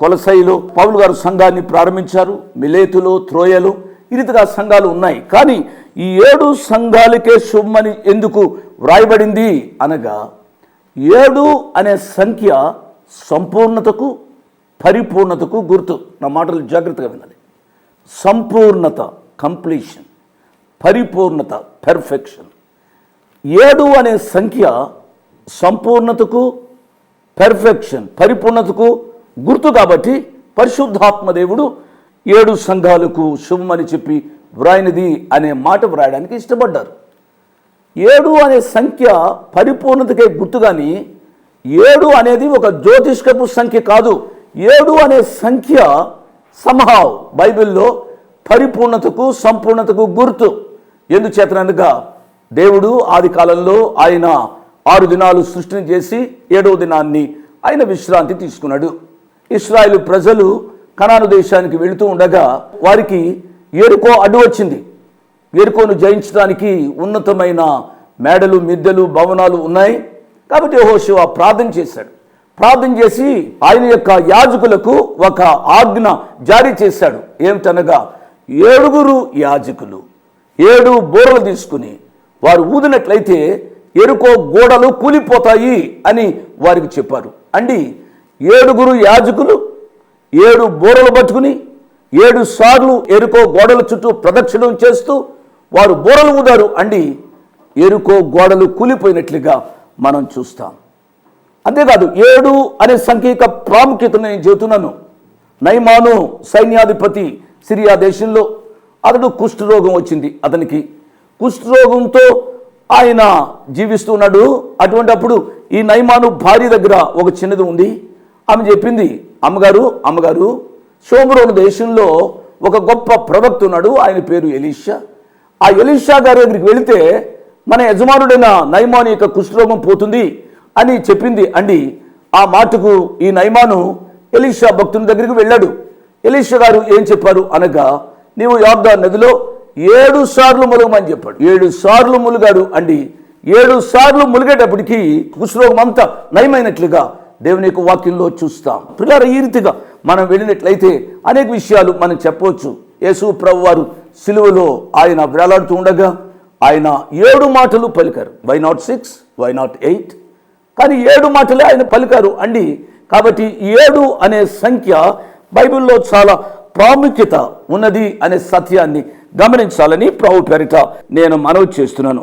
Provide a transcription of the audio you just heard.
కొలసైలో పౌలు గారు సంఘాన్ని ప్రారంభించారు మిలేతులో త్రోయలో ఈ రీతిగా సంఘాలు ఉన్నాయి. కానీ ఈ ఏడు సంఘాలకే శుభమని ఎందుకు వ్రాయబడింది అనగా ఏడు అనే సంఖ్య సంపూర్ణతకు పరిపూర్ణతకు గుర్తు. నా మాటలు జాగ్రత్తగా వినాలి. సంపూర్ణత కంప్లీషన్ పరిపూర్ణత పెర్ఫెక్షన్ ఏడు అనే సంఖ్య సంపూర్ణతకు పెర్ఫెక్షన్ పరిపూర్ణతకు గుర్తు కాబట్టి పరిశుద్ధాత్మదేవుడు ఏడు సంఘాలకు శుభమని చెప్పి వ్రాయినది అనే మాట వ్రాయడానికి ఇష్టపడ్డారు. ఏడు అనే సంఖ్య పరిపూర్ణతకే గుర్తు కానీ ఏడు అనేది ఒక జ్యోతిష్కపు సంఖ్య కాదు. ఏడు అనే సంఖ్య సమహావ్ బైబిల్లో పరిపూర్ణతకు సంపూర్ణతకు గుర్తు. ఎందుచేతనగా దేవుడు ఆది కాలంలో ఆయన ఆరు దినాలు సృష్టిని చేసి ఏడవ దినాన్ని ఆయన విశ్రాంతి తీసుకున్నాడు. ఇస్రాయేల్ ప్రజలు కనాను దేశానికి వెళుతూ ఉండగా వారికి ఎరుకో అడ్డు వచ్చింది. ఎరుకోను జయించడానికి ఉన్నతమైన మేడలు మిద్దెలు భవనాలు ఉన్నాయి. కాబట్టి యహోశివ ప్రార్థన చేశాడు. ప్రార్థన చేసి ఆయన యొక్క యాజకులకు ఒక ఆజ్ఞ జారీ చేశాడు. ఏమిటనగా ఏడుగురు యాజకులు ఏడు బోర్లు తీసుకుని వారు ఊదినట్లయితే ఎరుకో గోడలు కూలిపోతాయి అని వారికి చెప్పారు. అండి ఏడుగురు యాజకులు ఏడు బోరలు పట్టుకుని ఏడు సార్లు ఎరుకో గోడల చుట్టూ ప్రదక్షిణం చేస్తూ వారు బోరలు ఊదారు అండి. ఎరుకో గోడలు కూలిపోయినట్లుగా మనం చూస్తాం. అంతేకాదు ఏడు అనే సంఖ్యక ప్రాముఖ్యతను నేను చెబుతున్నాను. నైమాను సైన్యాధిపతి సిరియా దేశంలో అతడు కుష్ఠరోగం వచ్చింది అతనికి. కుష్ఠరోగంతో ఆయన జీవిస్తున్నాడు అటువంటి అప్పుడు ఈ నైమాను భార్య దగ్గర ఒక చిన్నది ఉంది. ఆమె చెప్పింది అమ్మగారు అమ్మగారు సోమరోను దేశంలో ఒక గొప్ప ప్రవక్త ఉన్నాడు ఆయన పేరు ఎలీషా. ఆ ఎలీషా గారి దగ్గరికి వెళితే మన యజమానుడైన నైమాను యొక్క కుష్ఠరోగం పోతుంది అని చెప్పింది. అండి ఆ మాటకు ఈ నైమాను ఎలీషా భక్తుని దగ్గరికి వెళ్ళాడు. ఎలీషా గారు ఏం చెప్పారు అనగా నీవు యాబ్దా నదిలో ఏడు సార్లు ములగమని చెప్పాడు. ఏడు సార్లు ములిగాడు అండి. ఏడు సార్లు ములిగేటప్పటికీ కుష్ఠరోగం అంతా నయమైనట్లుగా దేవుని యొక్క వాక్యంలో చూస్తాం. పిల్లల ఈ రీతిగా మనం వెళ్ళినట్లయితే అనేక విషయాలు మనం చెప్పవచ్చు. యేసు ప్రభు వారు సిలువలో ఆయన వేలాడుతూ ఉండగా ఆయన ఏడు మాటలు పలికారు. Why not six why not eight కానీ ఏడు మాటలే ఆయన పలికారు అండి. కాబట్టి ఏడు అనే సంఖ్య బైబిల్లో చాలా ప్రాముఖ్యత ఉన్నది అనే సత్యాన్ని గమనించాలని ప్రభు పేరిట నేను మనవి చేస్తున్నాను.